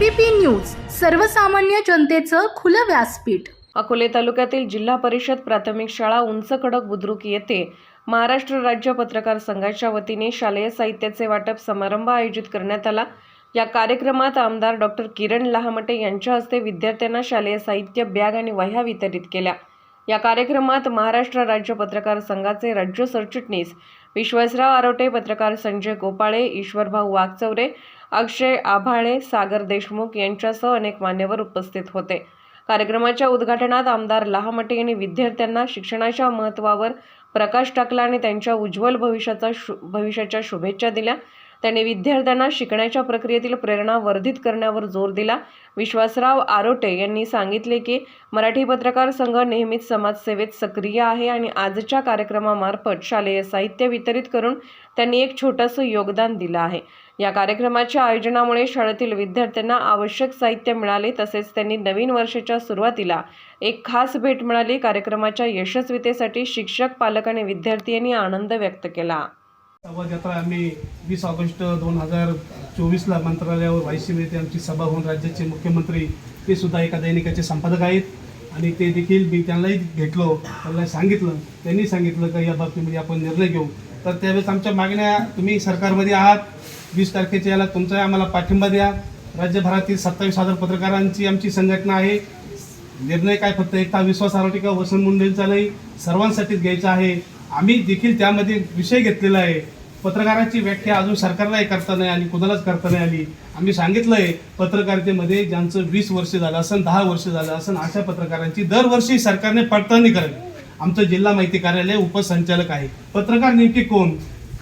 ABP news सर्वसामान्य जनतेचं खुलं व्यासपीठ. अकोले तालुक्यातील जिल्हा परिषद प्राथमिक शाळा उंच कडक बुद्रुक येथे महाराष्ट्र राज्य पत्रकार संघाच्या वतीने शालेय साहित्याचे वाटप समारंभ आयोजित करण्यात आला. या कार्यक्रमात आमदार डॉक्टर किरण लहामटे यांच्या हस्ते विद्यार्थ्यांना शालेय साहित्य बॅग आणि वह्या वितरित केल्या. या कार्यक्रमात महाराष्ट्र राज्य पत्रकार संघाचे राज्य सरचिटणीस विश्वासराव आरोटे पत्रकार संजय गोपाळे ईश्वरभाऊ वाघचौरे अक्षय आभाळे सागर देशमुख यांच्यासह अनेक मान्यवर उपस्थित होते. कार्यक्रमाच्या उद्घाटनात आमदार लहामटे यांनी विद्यार्थ्यांना शिक्षणाच्या महत्त्वावर प्रकाश टाकला आणि त्यांच्या उज्ज्वल भविष्याचा शु भविष्याच्या शुभेच्छा दिल्या. त्यांनी विद्यार्थ्यांना शिकण्याच्या प्रक्रियेतील प्रेरणा वर्धित करण्यावर जोर दिला. विश्वासराव आरोटे यांनी सांगितले की मराठी पत्रकार संघ नेहमीच समाजसेवेत सक्रिय आहे आणि आजच्या कार्यक्रमामार्फत शालेय साहित्य वितरित करून त्यांनी एक छोटंसं योगदान दिलं आहे. या कार्यक्रमाच्या आयोजनामुळे शाळेतील विद्यार्थ्यांना आवश्यक साहित्य मिळाले तसेच त्यांनी नवीन वर्षाच्या सुरुवातीला एक खास भेट मिळाली. कार्यक्रमाच्या यशस्वीतेसाठी शिक्षक पालक आणि विद्यार्थी यांनी आनंद व्यक्त केला. सभा जत्रा आम्ही वीस ऑगस्ट दोन हजार चोवीसला मंत्रालयावर वायसीम येथे आमची सभा होऊन राज्याचे मुख्यमंत्री ते सुद्धा एका दैनिकाचे संपादक आहेत. आणि ते देखील मी त्यांनाही भेटलो त्यांना सांगितलं. त्यांनी सांगितलं का या बाबतीमध्ये आपण निर्णय घेऊ. तर त्यावेळेस आमच्या मागण्या तुम्ही सरकारमध्ये आहात. वीस तारखेच्या याला तुमचा आम्हाला पाठिंबा द्या. राज्यभरातील सत्तावीस हजार पत्रकारांची आमची संघटना आहे. निर्णय काय फक्त एकता विश्वास आरोटी का वसंत मुंडेंचा नाही सर्वांसाठीच घ्यायचा आहे. आम्ही देखील त्यामध्ये विषय घेतलेला आहे. पत्रकाराची व्याख्या अजून सरकारलाही करता नाही आली कुणालाच करता नाही आली. आम्ही सांगितलं आहे पत्रकारितेमध्ये ज्यांचं वीस वर्ष झालं असेल दहा वर्ष झालं असेल अशा पत्रकारांची दरवर्षी सरकारने पडताळणी करावी. आमचं जिल्हा माहिती कार्यालय उपसंचालक आहे. पत्रकार नेमके कोण?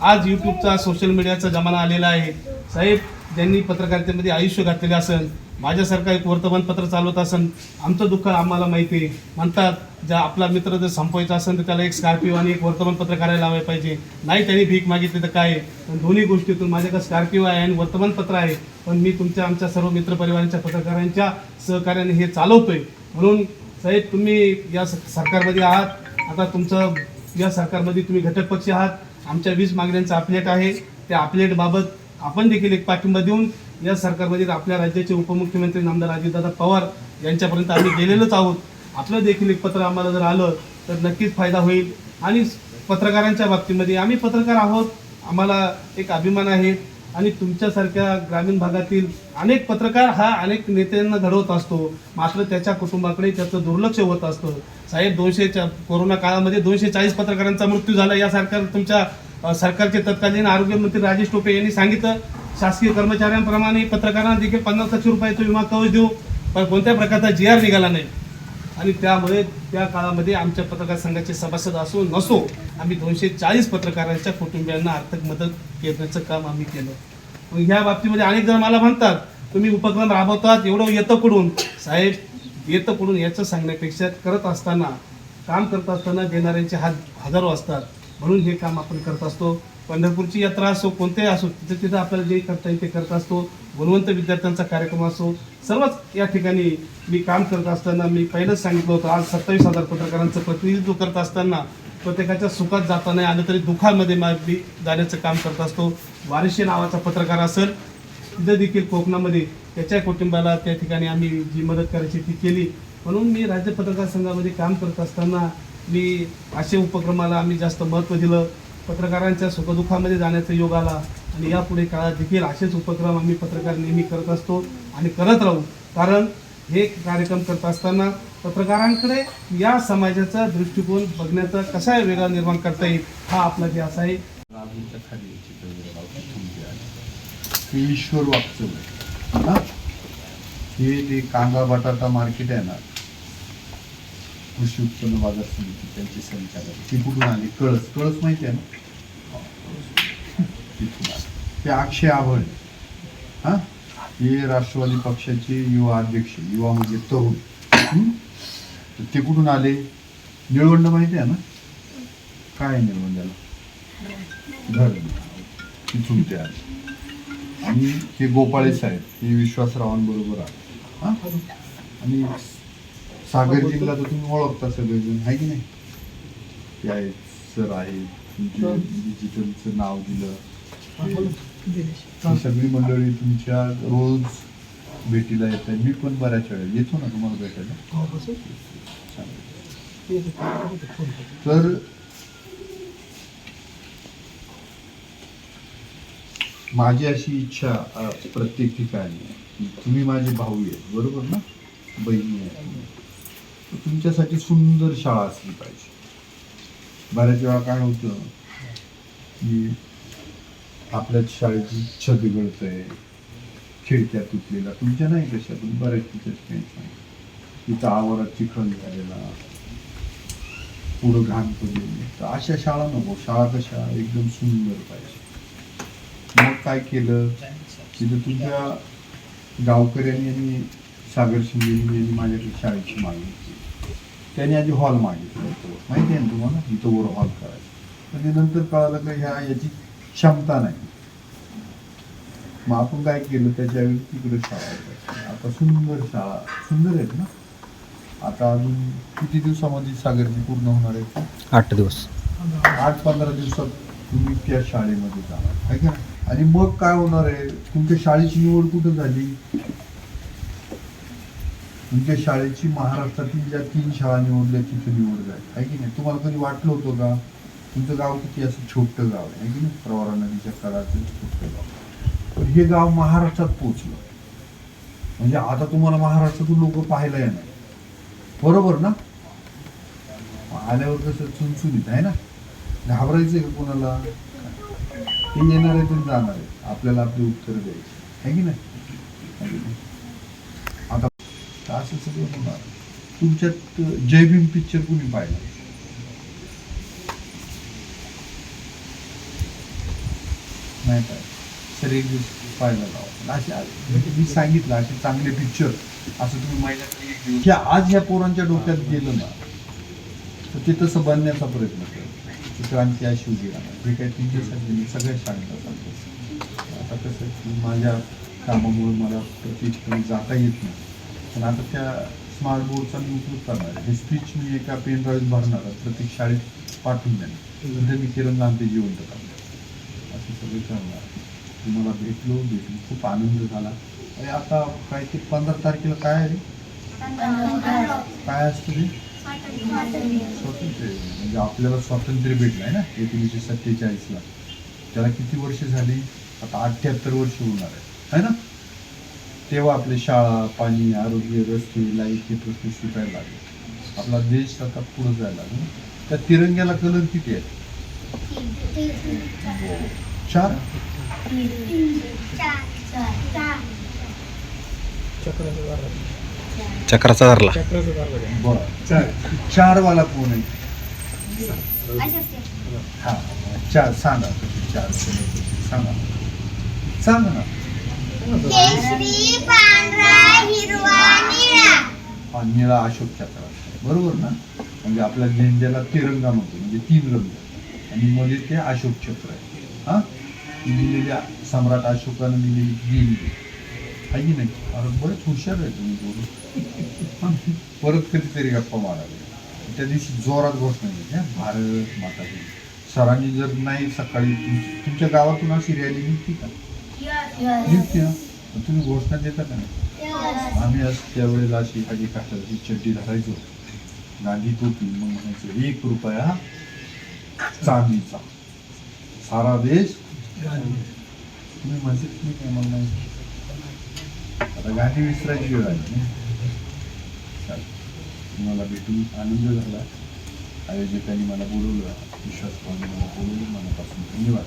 आज यूट्यूबचा सोशल मीडियाचा जमाना आलेला आहे. साहेब ज्यांनी पत्रकारितेमध्ये आयुष्य घातलेले असेल माझ्यासारखा एक वर्तमानपत्र चालवत असेल आमचं दुःख आम्हाला माहिती आहे. म्हणतात ज्या आपला मित्र जर संपवायचा असेल तर त्याला एक स्कॉर्पिओ आणि एक वर्तमानपत्र करायला लावायला पाहिजे. नाही त्यांनी भीक मागितली तर काय? आहे? पण दोन्ही गोष्टीतून माझ्याकडे स्कॉर्पिओ आहे आणि वर्तमानपत्र आहे. पण मी तुमच्या आमच्या सर्व मित्रपरिवारांच्या पत्रकारांच्या सहकार्याने हे चालवतोय. म्हणून साहेब तुम्ही या स- सरकारमध्ये आहात. आता तुमचं या सरकारमध्ये तुम्ही घटक पक्ष आहात. आमच्या वीस मागण्यांचं अपलेट आहे. त्या अपलेटबाबत आपण देखील एक पाठिंबा देऊन या सरकारमध्ये आपल्या राज्याचे उपमुख्यमंत्री नामदार अजितदादा पवार यांच्यापर्यंत आम्ही गेलेलोच आहोत. आपलं देखील एक पत्र आम्हाला जर आलं तर नक्कीच फायदा होईल. आणि पत्रकारांच्या बाबतीमध्ये आम्ही पत्रकार आहोत. आम्हाला एक अभिमान आहे. आणि तुमच्यासारख्या ग्रामीण भागातील अनेक पत्रकार हा अनेक नेत्यांना घडवत असतो. मात्र त्याच्या कुटुंबाकडे त्याचं दुर्लक्ष होत असतं. साहेब दोनशेच्या कोरोना काळामध्ये दोनशे चाळीस पत्रकारांचा मृत्यू झाला. या सरकार तुमच्या सरकारचे तत्कालीन आरोग्यमंत्री राजेश टोपे यांनी सांगितलं. शासकीय कर्मचाऱ्यांप्रमाणे पत्रकारांना देखील पन्नास लक्ष रुपयाचा विमा कवच देऊ. पण कोणत्या प्रकारचा जी आर निघाला नाही. आणि त्यामुळे त्या काळामध्ये आमच्या पत्रकार संघाचे सभासद असो नसो आम्ही दोनशे चाळीस पत्रकारांच्या कुटुंबियांना आर्थिक मदत करण्याचं काम आम्ही केलं. मग ह्या बाबतीमध्ये अनेक जण मला म्हणतात तुम्ही उपक्रम राबवतात एवढं येतं कुठून? साहेब येतं कुठून याचं सांगण्यापेक्षा करत असताना काम करत असताना देणाऱ्यांचे हात हजारो असतात. म्हणून हे काम आपण करत असतो. पंढरपूरची यात्रा असो कोणतेही असो तिथं तिथं आपल्याला जे करता येईल ते करत असतो. गुणवंत विद्यार्थ्यांचा कार्यक्रम असो सर्वच या ठिकाणी मी काम करत असताना मी पहिलंच सांगितलं होतं आज सत्तावीस हजार पत्रकारांचं प्रतिनिधित्व करत असताना प्रत्येकाच्या सुखात जाता नाही आलं तरी दुःखामध्ये मी जाण्याचं काम करत असतो. वारिशी नावाचा पत्रकार असेल तिथं देखील कोकणामध्ये त्याच्या कुटुंबाला त्या ठिकाणी आम्ही जी मदत करायची ती केली. म्हणून मी राज्य पत्रकार संघामध्ये काम करत असताना मी असे उपक्रमाला आम्ही जास्त महत्त्व दिलं. पत्रकारांच्या सुखदुःखामध्ये जाण्याचा योग आला. आणि यापुढे काळात देखील असेच उपक्रम आम्ही पत्रकार नेहमी करत असतो आणि करत राहू. कारण हे कार्यक्रम करत असताना पत्रकारांकडे या समाजाचा दृष्टिकोन बघण्याचा कसा वेगळा निर्माण करता येईल हा आपला ध्यास आहे. खाली आहे. हे ईश्वर वागचं हे? जे कांदा बटाटा मार्केट आहे ना कृषी उत्पन्न बाजार समिती त्यांचे संचालक ती कुठून आली? कळस. कळस माहिती आहे ना? तिथून ते अक्षय आभळ हा? हे राष्ट्रवादी पक्षाचे युवा अध्यक्ष युवा म्हणजे तरुण. हं? तर ते कुठून आले? निळवंड माहिती आहे ना? काय आहे निळवंड्याला घर तिथून ते आले. आणि हे गोपाळे साहेब हे विश्वासरावांबरोबर आले. हा? आणि सागर जिल्हा तर तुम्ही ओळखता सगळेजण आहे की नाही? ते आहेत सर आहे डिजिटलचं नाव दिलं. हे- ही सगळी मंडळी तुमच्या रोज भेटीला येत आहे मी पण बऱ्याच वेळा येतो ना तुम्हाला भेटायला? चालेल. तर माझी अशी इच्छा प्रत्येक ठिकाणी आहे की तुम्ही माझे भाऊ आहेत बरोबर ना? बहिणी आहेत तुमच्यासाठी सुंदर शाळा असली पाहिजे. बऱ्याच वेळा काय होतं की आपल्याच शाळेची छत बिघडतंय खिडक्या तुटलेल्या. तुमच्या नाही कशा पण बऱ्याच तिच्या टेन्शन तिचा आवारात चिखल झालेला. पुढं घाण पडलेली तर अशा शाळा नको. शाळा कशा एकदम सुंदर पाहिजे. मग काय केलं? तिथं तुमच्या गावकऱ्यांनी आणि सागर शिंदे यांनी माझ्याकडे शाळेची मागणी केली. त्यांनी आधी हॉल मागितला माहिती आहे ना तुम्हाला? इथं वर हॉल करायचं. पण ते नंतर कळालं का ह्या याची क्षमता नाही. मग आपण काय केलं? त्याच्यावेळी तिकडे शाळा. आता सुंदर शाळा. सुंदर आहेत ना? आता अजून किती दिवसामध्ये सागरची पूर्ण होणार आहे आठ दिवस. आठ पंधरा दिवसात तुम्ही त्या शाळेमध्ये जाणार आहे का? आणि मग काय होणार आहे? तुमच्या शाळेची निवड कुठं झाली? तुमच्या शाळेची महाराष्ट्रातील ज्या तीन शाळा निवडल्या तिथे निवड झाली. आहे की नाही? तुम्हाला कधी वाटलं होतं का? तुमचं गाव किती असं छोटं गाव आहे की नाही? प्रवरा नदीच्या काळाचं छोटं गाव. पण हे गाव महाराष्ट्रात पोचलं म्हणजे आता तुम्हाला महाराष्ट्रातून लोक पाहायला येणार. बरोबर ना? आल्यावर कसं चुनचुनीत आहे ना? घाबरायचं का कोणाला? ते येणार आहे ते जाणार आहे. आपल्याला आपली उत्तर द्यायची आहे. की नाही? आता असं सगळं होणार. तुमच्यात जय भीम पिक्चर कुणी पाहिला? नाही काय सर एक दिवस पाहायला लावा असे म्हणजे मी सांगितलं असे चांगले पिक्चर असं तुम्ही महिन्यात एक दिवस हे आज ह्या पोरांच्या डोक्यात गेलं ना तर ते तसं बनण्याचा प्रयत्न कर क्रांती अशी उभी राहणार जे काही तुमच्यासाठी मी सगळ्या शाळेला सांगतो. आता कसं की माझ्या कामामुळे मला प्रत्येक ठिकाणी जाता येत नाही. पण आता त्या स्मार्ट बोर्डचा मी उपयोग करणार आहे. हे स्पीच मी एका पेन ड्राईव्ह भरणार आहे. प्रत्येक शाळेत पाठवून देणार नंतर मी किरण ते जिवंत करणार आहे. तुम्हाला भेटलो भेटून खूप आनंद झाला. आणि आता काय ते पंधरा तारखेला काय आहे काय असतं ते? स्वातंत्र्य. म्हणजे आपल्याला स्वातंत्र्य भेटलं आहे ना एकोणीसशे सत्तेचाळीसला. त्याला किती वर्ष झाली? आता अठ्ठ्याहत्तर वर्ष होणार आहे. है ना? तेव्हा आपली शाळा पाणी आरोग्य रस्ते लाइट हे प्रश्न सुटायला लागले. आपला देश आता पुढे जायला लागला. त्या तिरंग्याला कलर किती आहेत चार? चक्राचा धरला. बर चार. वाला कोण आहे? हा चार. सांगा चार सांगा. सांगा ना. केशरी पांढरा हिरवा निळा. हा निळा अशोक चक्र. बरोबर ना? म्हणजे आपल्या झेंड्याला तिरंगा म्हणतो म्हणजे तीन रंग. आणि मध्ये ते अशोक चक्र आहे. हा? ती दिलेल्या सम्राट अशोकानं दिलेली देणगी. आहे की नाही? अरे बरेच हुशार आहे तुम्ही बोलून परत कधीतरी गप्पा मारावे. त्या दिवशी जोरात घोषणा येते भारत माता सरांनी जर नाही सकाळी तुम- तुमच्या गावातून अशी रॅली निघते का? निघते ना? तुम्ही घोषणा देता का नाही? आम्ही आज त्यावेळेला अशी खाली काठाची चड्डी धरायचो. गांधी टोपी. मग म्हणायचो एक रुपया चांदीचा. सारा देश तुम्ही म्हणते तुम्ही काय नाही. आता गांधी विसरायची वेळ आली. तुम्हाला भेटून आनंद झाला. आयोजकांनी मला बोलवलं. विश्वास भावने मला बोलवलं. मनापासून धन्यवाद.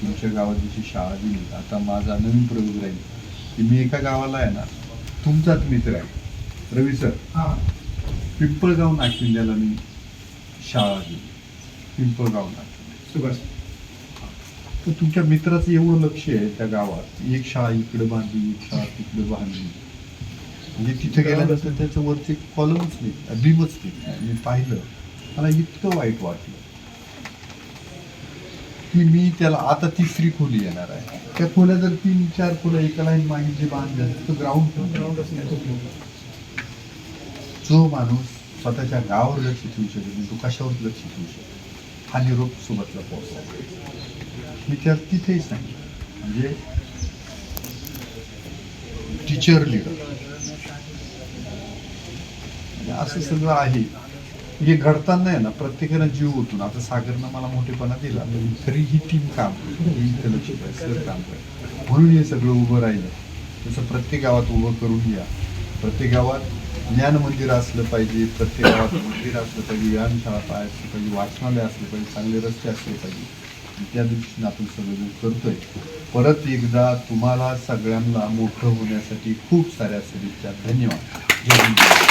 तुमच्या गावात जशी शाळा दिली आता माझा नवीन प्रयोग राहील. की मी एका गावाला आहे ना तुमचाच मित्र आहे. रवी सर. पिंपळगाव नाशिंद्याला मी शाळा दिली. पिंपळगाव नाशिंद सुभाष. तर तुमच्या मित्राचं एवढं लक्ष आहे त्या गावात. एक शाळा इकडे बांधली एक शाळा तिकडे बांधली. म्हणजे तिथे गेल्यानंतर त्याचं वरती कॉलमच नाही बीमच नाही मी पाहिलं. मला इतकं वाईट वाटलं. की मी त्याला आता तिसरी खोली येणार आहे. त्या खोल्या जर तीन चार खोल्या एका लाईन मागे जे बांधल्या तर ग्राउंड ग्राउंडच नाही जो माणूस स्वतःच्या गावावर लक्ष ठेवू शकत नाही तो कशावर लक्ष ठेवू शकतो हा निरोप सोबतला पोहोचला मी त्या तिथेही सांगितलं म्हणजे टीचर लिडर म्हणजे असं सगळं आहे. हे घडताना आहे ना प्रत्येकानं जीव ओतून. आता सागरनं मला मोठेपणा दिला. तरी ही टीम काम ही fellowship काम म्हणून हे सगळं उभं राहिलं. तसं प्रत्येक गावात उभं करून घ्या. प्रत्येक गावात ज्ञान मंदिर असलं पाहिजे प्रत्येक गावात मंदिर असलं पाहिजे व्यायामशाळा पाय असली पाहिजे वाचनालय असले पाहिजे चांगले रस्ते असले पाहिजे. त्या दृष्टीने आपण सगळं करतोय. परत एकदा तुम्हाला सगळ्यांना मोठं होण्यासाठी खूप साऱ्या शुभेच्छा. धन्यवाद.